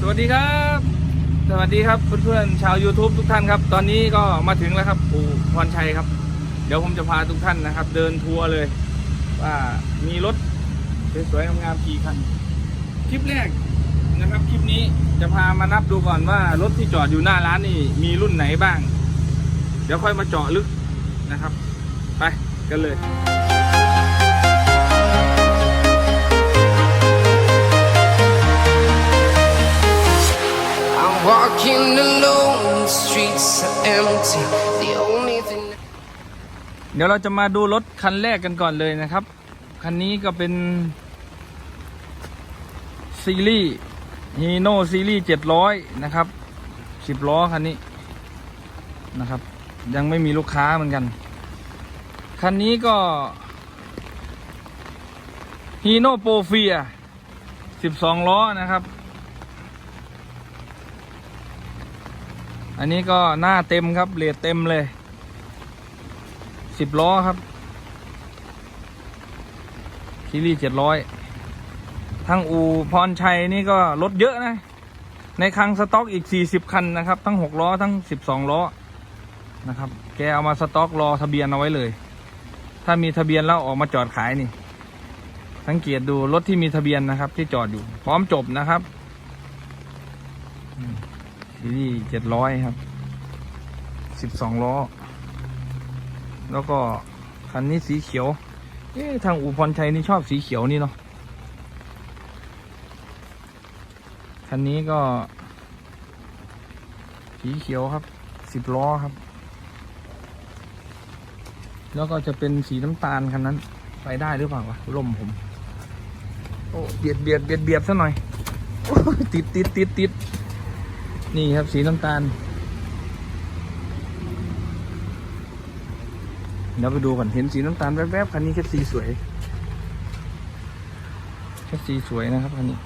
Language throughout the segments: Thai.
สวัสดีครับ สวัสดีครับเพื่อนๆชาว YouTube ทุกท่านครับ ตอนนี้ก็มาถึงแล้วครับปู่พรชัยครับ เดี๋ยวผมจะพาทุกท่านนะครับ เดินทัวร์เลย ว่ามีรถสวยๆงามๆกี่คัน คลิปแรกนะครับ คลิปนี้จะพามานับดูก่อนว่ารถที่จอดอยู่หน้าร้านนี่มีรุ่นไหนบ้าง เดี๋ยวค่อยมาเจาะลึกนะครับ ไปกันเลย walking alone, the streets are empty. The only thing เดี๋ยวเราจะมาดูรถคันแรกกันก่อนเลยนะครับ คันนี้ก็เป็น ซีรีส์ฮีโน่ซีรีส์เจ็ดร้อยนะครับสิบล้อคันนี้นะครับ ยังไม่มีลูกค้าเหมือนกัน คันนี้ก็ฮีโน่โปรเฟียสิบสองล้อนะครับ อันนี้ก็หน้าเต็มครับเลดเต็มเลยสิบล้อครับซีรีส์เจ็ดร้อยทางอูพรชัยนี่ก็รถเยอะนะ ในคลังสต็อกอีก40คันนะครับ ทั้ง6ล้อทั้ง12ล้อนะครับ แกเอามาสต็อกรอทะเบียนเอาไว้เลย ถ้ามีทะเบียนแล้วออกมาจอดขายนี่ สังเกตดูรถที่มีทะเบียนนะครับ ที่จอดอยู่ พร้อมจบนะครับ ซีรีส์700ครับ12ล้อ แล้วก็คันนี้สีเขียว เอ๊ะทางอู่พรชัยนี่ชอบสีเขียวนี่เนาะ คันนี้ก็ สีเขียวครับสิบล้อครับ แล้วก็จะเป็นสีน้ำตาลคันนั้น ไปได้หรือเปล่าวะลมผม โอ้เบียดเบียดเบียดเบียดซะหน่อยโอ้ยติดติดติดติด นี่ครับสีน้ำตาล เดี๋ยวไปดูก่อนเห็นสีน้ำตาลแวบๆคันนี้แค่สีสวยแค่สีสวยนะครับคันนี้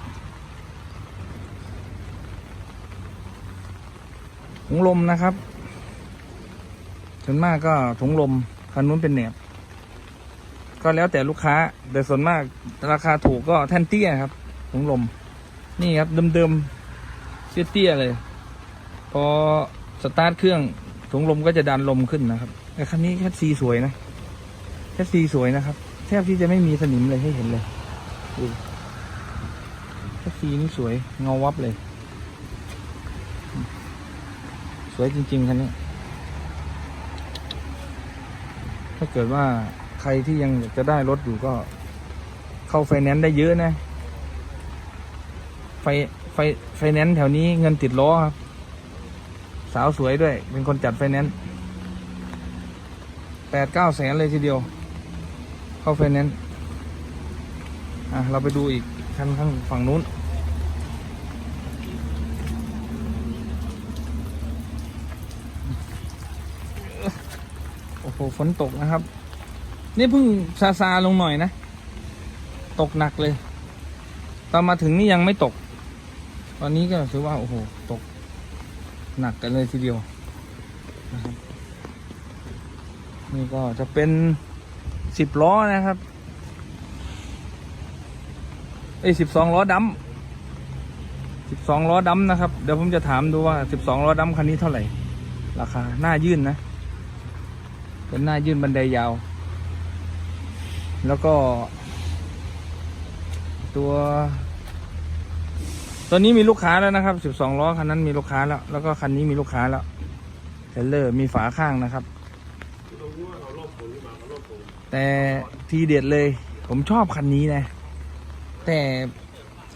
ถุงลมนะครับส่วนมากก็ถุงลมคันนู้นเป็นแหนบก็แล้วแต่ลูกค้า แต่ส่วนมากราคาถูกก็แท่นเตี้ยครับถุงลม นี่ครับเดิมๆเตี้ยๆเลย พอสตาร์ทเครื่องถุงลมก็จะดันลมขึ้นนะครับ แต่คันนี้แค่ซีสวยนะแค่ซีสวยนะครับ แทบที่จะไม่มีสนิมเลยให้เห็นเลยแค่ซีนี่สวยเงาวับเลย สวยจริงๆคันนี้ ถ้าเกิดว่าใครที่ยังจะได้รถอยู่ก็ เข้าไฟแนนซ์ได้เยอะนะ ไฟไฟไฟแนนซ์แถวนี้เงินติดล้อครับ สาวสวยด้วย เป็นคนจัดไฟแนนซ์แปดเก้าแสนเลยทีเดียว เข้าไฟแนนซ์อะ เราไปดูอีกคันข้างฝั่งนู้น โอ้โห ฝนตกนะครับ นี่เพิ่งซาซาลงหน่อยนะ ตกหนักเลย ตอนมาถึงนี่ยังไม่ตก ตอนนี้ก็ถือว่า โอ้โห ตก หนักกันเลยทีเดียวนะครับนี่ก็จะเป็นสิบล้อนะครับเอ้สิบสองล้อดำสิบสองล้อดำนะครับ เดี๋ยวผมจะถามดูว่าสิบสองล้อดำคันนี้เท่าไหร่ ราคา หน้ายื่นนะ เป็นหน้ายื่นบันไดยาว แล้วก็ ตัว ตัวนี้มีลูกค้าแล้วนะครับ12ล้อคันนั้นมีลูกค้าแล้ว แล้วก็คันนี้มีลูกค้าแล้วเทรลเลอร์มีฝาข้างนะครับ แต่ทีเด็ดเลย ผมชอบคันนี้นะ แต่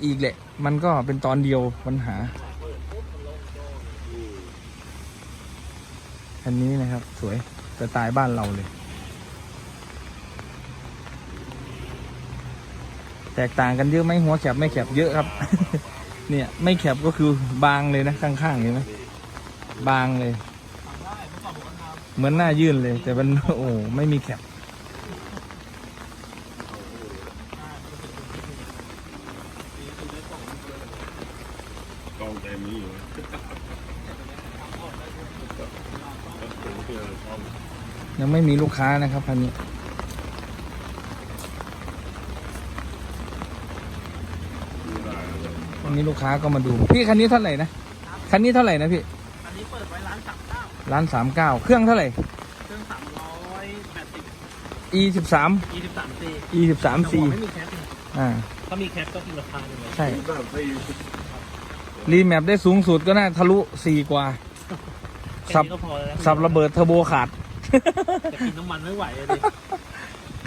อีกแหละ มันก็เป็นตอนเดียวปัญหา คันนี้นะครับ สวยสไตล์บ้านเราเลย แตกต่างกันเยอะไหมหัวแคบไม่แคบเยอะครับ เนี่ยไม่แคบก็คือบางเลยนะข้างๆเห็นไหมบางเลย เหมือนหน้ายื่นเลย แต่มันโอ้ไม่มีแคบกองใจมีอยู่ยังไม่มีลูกค้านะครับคันนี้ มีได้เลย โอ้ วันนี้ลูกค้าก็มาดู พี่คันนี้เท่าไหร่นะคันนี้เท่าไหร่นะพี่อันนี้เปิดไว้ร้านสามเก้าร้านสามเก้าเครื่องเท่าไหร่ เครื่องสามร้อยแปดสิบ e สิบสาม ยี่สิบสามซี e สิบสาม c ไม่มีแคปเลยอ่า ถ้ามีแคปก็อีกราคาหนึ่งเลยใช่แบบสี่รีแมปได้สูงสุดก็น่าทะลุสี่กว่า แค่สับนี้ก็พอแล้วนะสับระเบิดเทอร์โบขาดจะกินน้ำมันไม่ไหวเลยดิ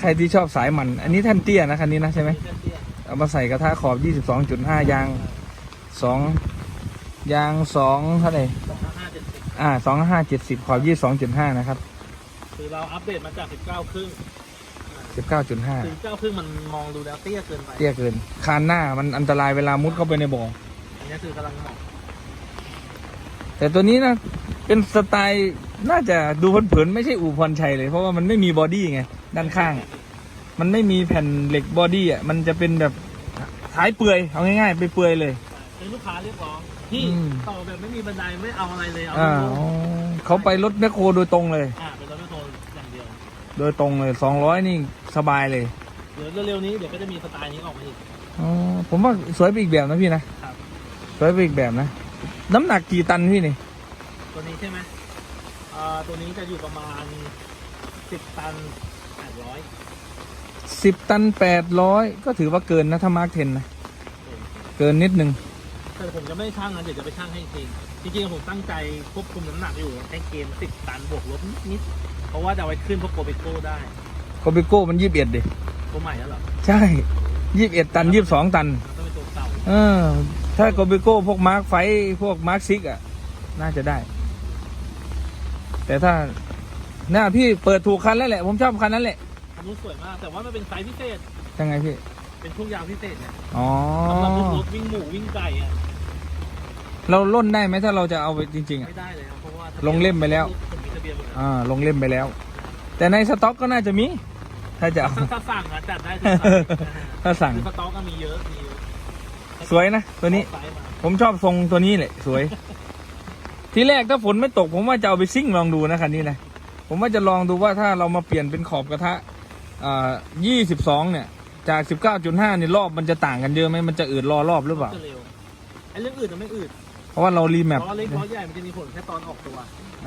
ใครที่ชอบสายมัน อันนี้แท่นเตี้ยนะคันนี้นะใช่ไหมเส้น เตี้ยเอามาใส่กระทะขอบ 22.5 ยาง 2 ยาง 2 เท่าไหร่สองพันห้าเจ็ดสิบอ่า2570 ขอบ 22.5 นะครับ คือเราอัปเดตมาจากสิบเก้าครึ่ง 19.5สิบเก้าครึ่งมันมองดูแล้วเตี้ยเกินไป เตี้ยเกิน คานหน้ามันอันตรายเวลามุดเข้าไปในบ่ออันนี้คือกำลังเหมาะแต่ตัวนี้นะเป็นสไตล์น่าจะดูเผินๆไม่ใช่อู่พรชัยเลย เพราะว่ามันไม่มีบอดี้ไง ด้านข้าง มันไม่มีแผ่นเหล็กบอดี้อะมันจะเป็นแบบท้ายเปื่อยเอาง่ายๆไปเปื่อยเลย เป็นลูกค้าเรียกร้องที่อืม ต่อแบบไม่มีบันไดไม่เอาอะไรเลยเอาอ่าโล่งเขาไปรถแมคโครโดยตรงเลยๆอ่าเป็นรถไม่โทรอย่างเดียวโดยตรงเลย200นี่สบายเลยเดี๋ยวเร็วๆนี้เดี๋ยวก็จะมีสไตล์นี้ออกมาอีก อ๋อผมว่าสวยไปอีกแบบนะพี่นะครับ สวยไปอีกแบบนะ น้ำหนักกี่ตันพี่นี่ตัวนี้ใช่ไหมอ่าตัวนี้จะอยู่ประมาณสิบตันแปดร้อย สิบตันแปดร้อยก็ถือว่าเกินนะถ้ามาร์กเทนนะ เกินนิดนึง แต่ผมจะไม่ช่างนะเดี๋ยวจะไปช่างให้จริงจริงๆผมตั้งใจควบคุมน้ำหนักอยู่ให้เกณฑ์สิบตันบวกลบนิดๆเพราะว่าจะเอาไว้ขึ้นพวกโกเบโก้ได้โคบิโก้มันยี่สิบเอ็ดดิตัวใหม่แล้วเหรอใช่ยี่สิบเอ็ดตันยี่สิบสองตันมันต้องเป็นตัวเก่าเออ ถ้าโคบิโก้พวกมาร์กไฟพวกมาร์กซิกอะ น่าจะได้ แต่ถ้าหน้าพี่เปิดถูกคันแล้วแหละ ผมชอบคันนั้นแหละ อันนู้นสวยมาก แต่ว่ามันเป็นไซส์พิเศษ ยังไงพี่ เป็นช่วงยางพิเศษเนี่ยอ๋อ สำหรับพวกรถวิ่งหมูวิ่งไก่อะเราล่นได้ไหมถ้าเราจะเอาไปจริง ๆอะ ไม่ได้เลยครับเพราะว่าลงเล่มไปแล้ว ผมมีทะเบียนหมดแล้วอ่า ลงเล่มไปแล้ว แต่ในสต็อกก็น่าจะมี ถ้าจะเอา ถ้าถ้าสั่งอะจัดได้ทุกไซส์ถ้าสั่ง คือสต็อกก็มีเยอะ มีเยอะสวยนะ ตัวนี้ไซส์มาผมชอบทรงตัวนี้แหละ สวย ทีแรกถ้าฝนไม่ตก ผมว่าจะเอาไปซิ่งลองดูนะคันนี้นะ ผมว่าจะลองดูว่าถ้าเรามาเปลี่ยนเป็นขอบกระทะอ่า ยี่สิบสองเนี่ย จากสิบเก้าจุดห้านี่รอบมันจะต่างกันเยอะไหมมันจะอืดรอรอบหรือเปล่า จะเร็วไอ้เรื่องอื่นจะไม่อื่นเพราะว่าเรารีแมปล้อเล็กล้อใหญ่มันจะมีผลแค่ตอนออกตัว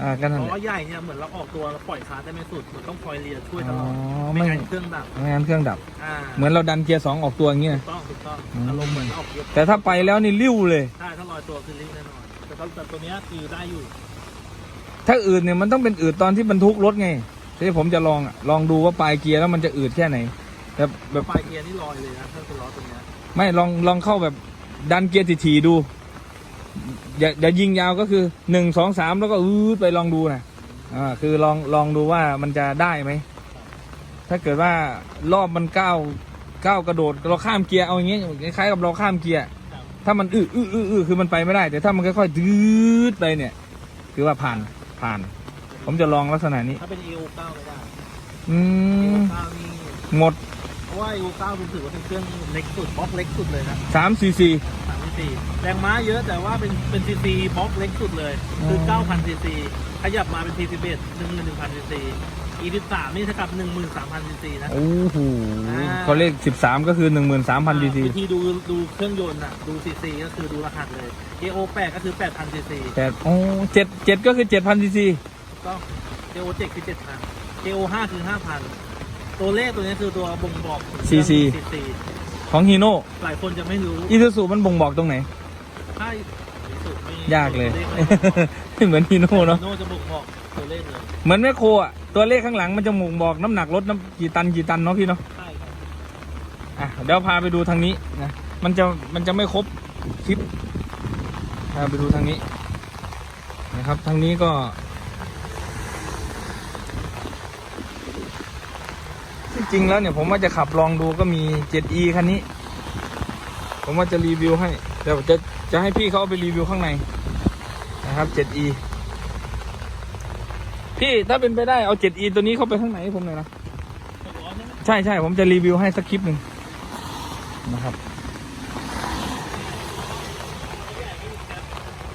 อ่าก็นั่นแหล้ละอใหญ่เนี่ยเหมือนเราออกตัวเราปล่อยคาร์ดได้ไม่สุดเหมือนต้องคอยเลียช่วยตลอ๋ออดไม่ ไม่งั้นเครื่องดับไม่งั้นเครื่องดับ อ่าเหมือนเราดันเกียร์สองออกตัวอย่างเงี้ย ถูกต้องถูกต้องอืม อารมณ์เหมือนออกยกแต่ถ้าไปแล้วนี่ริ้วเลย ใช่ถ้าลอยตัวคือลิงก์แน่นอนแต่ตัวแต่ตัวเนี้ยคือได้อยู่ถ้าอืดเนี่ยมันต้องเป็นอืดตอนที่บรรทุกรถไง ที่ผมจะลองอะลองดูว่าปลายเกียร์แล้วมันจะอืดแค่ไหนแบบแบบ ปลายเกียร์นี่ลอยเลยนะถ้าเป็นล้อตัวเนี้ยไม่ลองลองเข้าแบบดันเกียร์ทีๆดู อย่าอย่ายิงยาวก็คือหนึ่งสองสามแล้วก็อืดไปลองดูนะอ่าคือลองลองดูว่ามันจะได้ไหม ถ้าเกิดว่ารอบมันก้าวก้าวกระโดดเราข้ามเกียร์เอาอย่างเงี้ยคล้ายๆกับเราข้ามเกียร์ ถ้ามันอื้ออื้ออื้ออือคือมันไปไม่ได้ แต่ถ้ามันค่อยๆดืดไปเนี่ย คือว่าผ่านผ่าน ผมจะลองลักษณะนี้ ถ้าเป็น EO9 ไม่ได้ อืม EO9 นี่หมดเพราะว่า EO9 ผมถือว่าเป็นเครื่องเล็กสุดบล็อกเล็กสุดเลยนะสามซีซีสามสี่แรงม้าเยอะแต่ว่าเป็นเป็นซีซีบล็อกเล็กสุดเลย คือ อ๋อ 9,000ซีซีขยับมาเป็น41 11,000ซีซี E13 นี่เท่ากับ 13,000ซีซีนะ โอ้โหอ่า เขาเลขสิบสามก็คือหนึ่งหมื่นสามพันซีซีวิธีดูดูเครื่องยนต์อะ ดูซีซีก็คือดูรหัสเลย AO8 ก็คือ 8,000ซีซีแปดโอ้เจ็ดเจ็ดก็คือเจ็ดพันซีซีถูก ต้อง AO7 คือ 7,000 AO5 คือ 5,000 ตัวเลขตัวนี้คือตัวบ่งบอกถึงเครื่อง CC ซีของฮีโน่หลายคนจะไม่รู้อีซูซูมันบ่งบอกตรงไหน ถ้าสุดไม่ยากเลย ตัวขไม่บอกเหมือนฮีโน่เนาะ โน่จะบ่งบอกตัวเลขเลยเหมือนแมคโครอะ ตัวเลขข้างหลังมันจะบ่งบอกน้ำหนักรถน้ำกี่ตันกี่ตันเนาะพี่เนาะ ใช่ครับอะเดี๋ยวพาไปดูทางนี้นะ มันจะมันจะไม่ครบคลิป พาไปดูทางนี้นะครับ ทางนี้ก็ จริงๆแล้วเนี่ยผมว่าจะขับลองดูก็มี 7e คันนี้ ผมว่าจะรีวิวให้เดี๋ยวจะจะให้พี่เขาเอาไปรีวิวข้างในนะครับ 7e พี่ถ้าเป็นไปได้เอา 7e ตัวนี้เข้าไปข้างในให้ผมหน่อยนะใช่ใช่ผมจะรีวิวให้สักคลิปหนึ่งนะครับ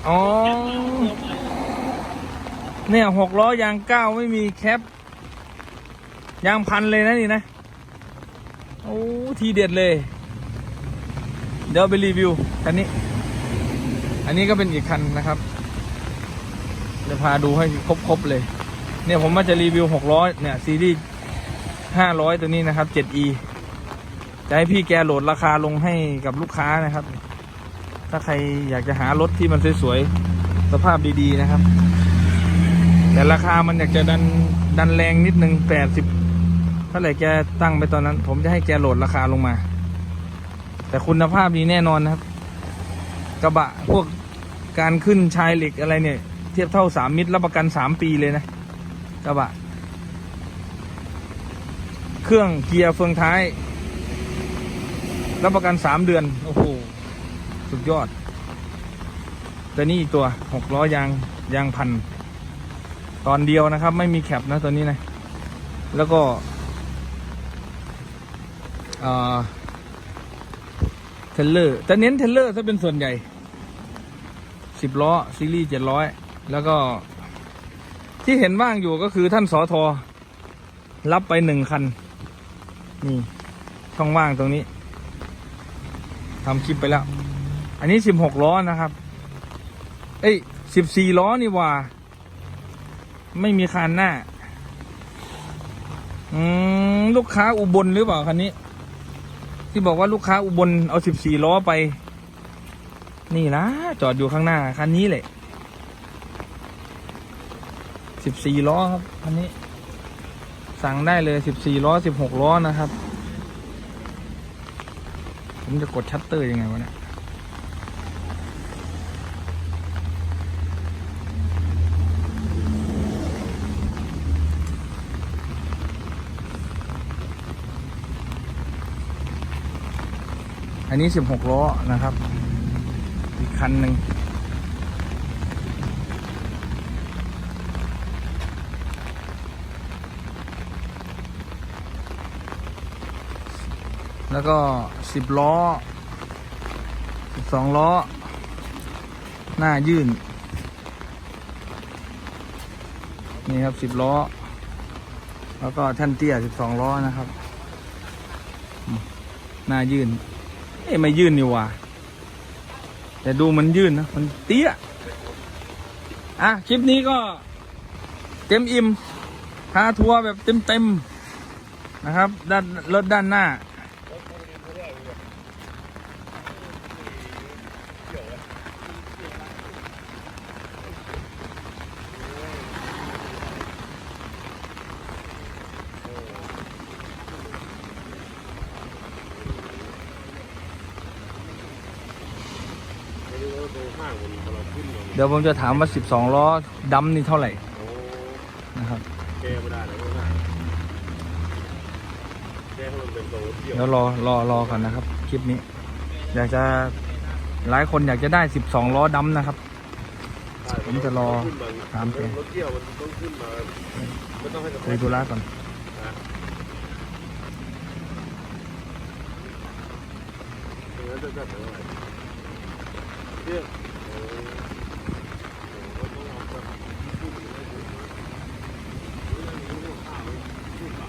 อ๋อเนี่ยหกล้อยางเก้าไม่มีแคป ยางพันเลยนะนี่นะโอ้ทีเด็ดเลย เดี๋ยวไปรีวิวคันนี้ อันนี้ก็เป็นอีกคันนะครับจะพาดูให้ครบๆเลย เนี่ยผมมาจะรีวิวหกล้อเนี่ยซีรีส์ห้าร้อยตัวนี้นะครับ 7e จะให้พี่แกโหลดราคาลงให้กับลูกค้านะครับ ถ้าใครอยากจะหารถที่มันสวยๆ สภาพดีๆนะครับ แต่ราคามันอยากจะดันดันแรงนิดนึงแปดสิบาไหร่แกตั้งไปตอนนั้น ผมจะให้แกโหลดราคาลงมา แต่คุณภาพดีแน่นอนนะครับ กระบะพวกการขึ้นชายเหล็กอะไรเนี่ย เทียบเท่าสามมิตรรับประกันสามปีเลยนะ กระบะ เครื่องเกียร์เฟืองท้าย รับประกันสามเดือน โอ้โห สุดยอด แตัวนี้อีกตัวหกล้อยางยางพัน ตอนเดียวนะครับ ไม่มีแคปนะตัวนี้นะแล้วก็ เออเทเลอร์แต่เน้นเทเลอร์ถ้าเป็นส่วนใหญ่สิบล้อ ซีรีส์เจ็ดร้อยแล้วก็ ที่เห็นว่างอยู่ก็คือท่านสอทอรับไปหนึ่งคัน นี่ ช่องว่างตรงนี้ทำคลิปไปแล้ว อันนี้สิบหกล้อนะครับ เอ้ยสิบสี่ล้อนี่ว่า ไม่มีคานหน้า อืม ลูกค้าอุบลหรือเปล่าคันนี้ ที่บอกว่าลูกค้าอุบลเอาสิบสี่ล้อไป นี่นะจอดอยู่ข้างหน้าคันนี้แหละสิบสี่ล้อครับคันนี้ สั่งได้เลยสิบสี่ล้อสิบหกล้อนะครับ ผมจะกดชัตเตอร์ยังไงวะเนี่ย อันนี้สิบหกล้อนะครับ อีกคันหนึ่งแล้วก็สิบล้อสิบสองล้อ หน้ายื่น นี่ครับสิบล้อ แล้วก็แท่นเตี้ยสิบสองล้อนะครับ หน้ายื่น เอ้ไม่ยื่นนี่ว่าแต่ดูมันยื่นนะ มันเตี้ย อะ คลิปนี้ก็ เต็มอิ่มพาทัวร์แบบเต็มเต็มๆนะครับ ด้านรถด้านหน้า ไม่รู้ว่าตัวห้างมันพอเราขึ้นมา เดี๋ยวผมจะถามว่า 12 ล้อดำนี่เท่าไหร่โอ้นะครับแก้ไม่ได้แล้วก็ห้างแก้ให้มันเป็นตัวเที่ยวเดี๋ยวรอรอรอก่อนนะครับ คลิปนี้ อยากจะหลายคนอยากจะได้ 12 ล้อดำนะครับ ผมจะรอถามแกรถเที่ยวมันต้องขึ้นมาไม่ต้องให้กระแทคุยกธุระก่อนอย่างนั้นจะจัดเท่าไหร่เที่ยวโอ้โหต้องเอาแบบพูดถึงให้ดูเรื่องนี้เรื่องข้าวพูดเปล่า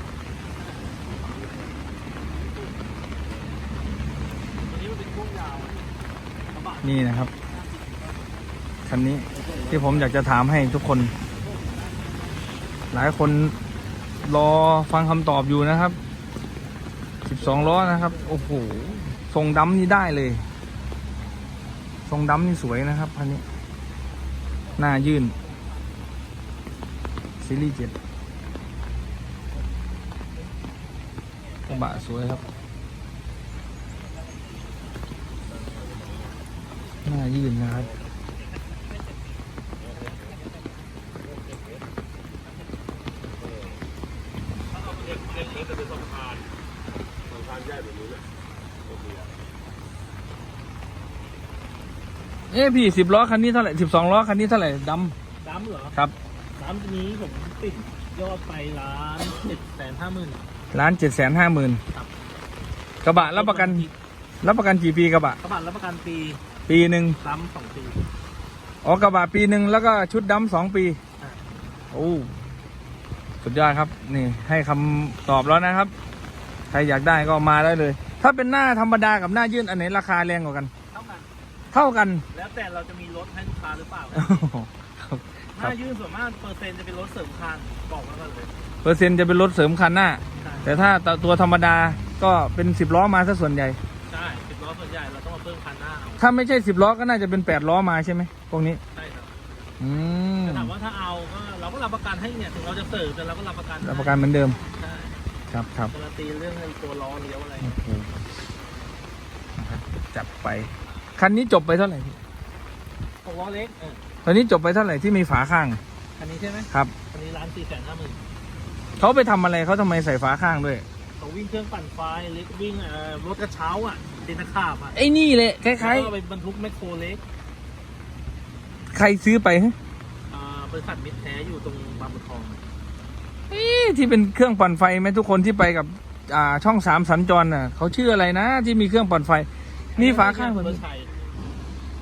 อันนี้มันเป็นช่วงยาวกระบะ นี่นะครับ คันนี้ที่ผมอยากจะถามให้ทุกคน หลายคนรอฟังคำตอบอยู่นะครับ 12 ล้อนะครับ โอ้โห ทรงดำนี่ได้เลย ทรงดำนี่สวยนะครับคันนี้ หน้ายื่น ซีรีส์เจ็ดกระบะสวยครับ หน้ายื่นนะครับสะพานใหญ่แบบนี้เนี่ยโอเคอะเอ้พี่สิบล้อคันนี้เท่าไหร่สิบสองล้อคันนี้เท่าไหร่ดดำเหรอำครับดำนี้ผมติดยอดไปล้านเจ็ดแสนห้าหมื่นล้านเจ็ดแสนห้าหมื่นครับกระบะรับประกัน รับประกันกี่ปีกระบะกระบะรับประกันปี ปีหนึ่งดำสองปีอ๋อกระบะปีหนึ่งแล้วก็ชุดดำสองปีอ่าโอ้สุดยอดครับ นี่ให้คำตอบแล้วนะครับ ใครอยากได้ก็มาได้เลยคถ้าเป็นหน้าธรรมดากับหน้ายื่นอันไหนราคาแรงกว่ากัน เท่ากัน เท่ากัน แล้วแต่เราจะมีรถให้ลูกค้าหรือเปล่าครับหน้ายื่นส่วนมากเปอร์เซ็นต์จะเป็นรถเสริมคานบอกไว้ก่อนเลย เปอร์เซ็นต์จะเป็นรถเสริมคันหน้าใช่แต่ถ้าตัวธรรมดาก็เป็นสิบล้อมาซะส่วนใหญ่ ใช่ สิบล้อส่วนใหญ่เราต้องมาเพิ่มคันหน้าเอาถ้าไม่ใช่สิบล้อก็น่าจะเป็นแปดล้อมาใช่ไหมพวกนี้ ใช่ครับอืมแต่ถามว่าถ้าเอาก็เราก็รับประกันให้เนี่ยถึงเราจะเสริมแต่เราก็รับประกันให้รับประกันเหมือนเดิม ใช่ครับครับการันตีเรื่องไอ้ตัวล้อเลี้ยวอะไรโอ้โหนะครับจัดไป คันนี้จบไปเท่าไหร่พี่ของล้อเล็กเออตอนนี้จบไปเท่าไหร่ที่มีฝาข้างคันนี้ใช่ไหมครับ คันนี้ร้านสี่แสนห้าหมื่นเขาไปทำอะไรเขาทำไมใส่ฝาข้างด้วย เขาวิ่งเครื่องปั่นไฟเล็กวิ่งเอ่อรถกระเช้าอะดินตะขาบอะไอ้นี่เลยคล้ายแล้วก็ไปบรรทุกแมคโครเล็กๆ ใครซื้อไปฮะอ่าบริษัทมิตรแท้อยู่ตรงบางบัวทองเอ๊ะที่เป็นเครื่องปั่นไฟไหมทุกคนที่ไปกับอ่าช่องสามสัญจรน่ะเขาชื่ออะไรนะ ที่มีเครื่องปั่นไฟมีฝาข้างแบบเบอนี้ร์ชัย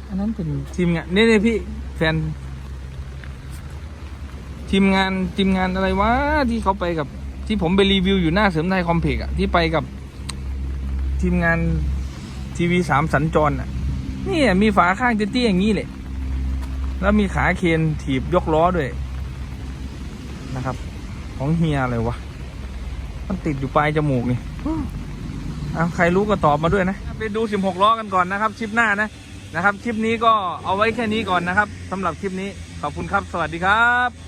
อันนั้นเป็นทีมงานนี่นี่พี่แฟน ทีมงานทีมงานอะไรวะที่เขาไปกับ ที่ผมไปรีวิวอยู่หน้าเสริมไทยคอมเพล็กซ์อะที่ไปกับทีมงานทีวีสามสัญจรอะนี่มีฝาข้างเตี้ยๆอย่างนี้เลยแล้วมีขาเคนถีบยกล้อด้วยนะครับ ของเฮียอะไรวะ มันติดอยู่ปลายจมูกนี่เอาใครรู้ก็ตอบมาด้วยนะ ไปดู 16 ล้อกันก่อนนะครับคลิปหน้านะนะครับ คลิปนี้ก็เอาไว้แค่นี้ก่อนนะครับสำหรับคลิปนี้ขอบคุณครับ สวัสดีครับ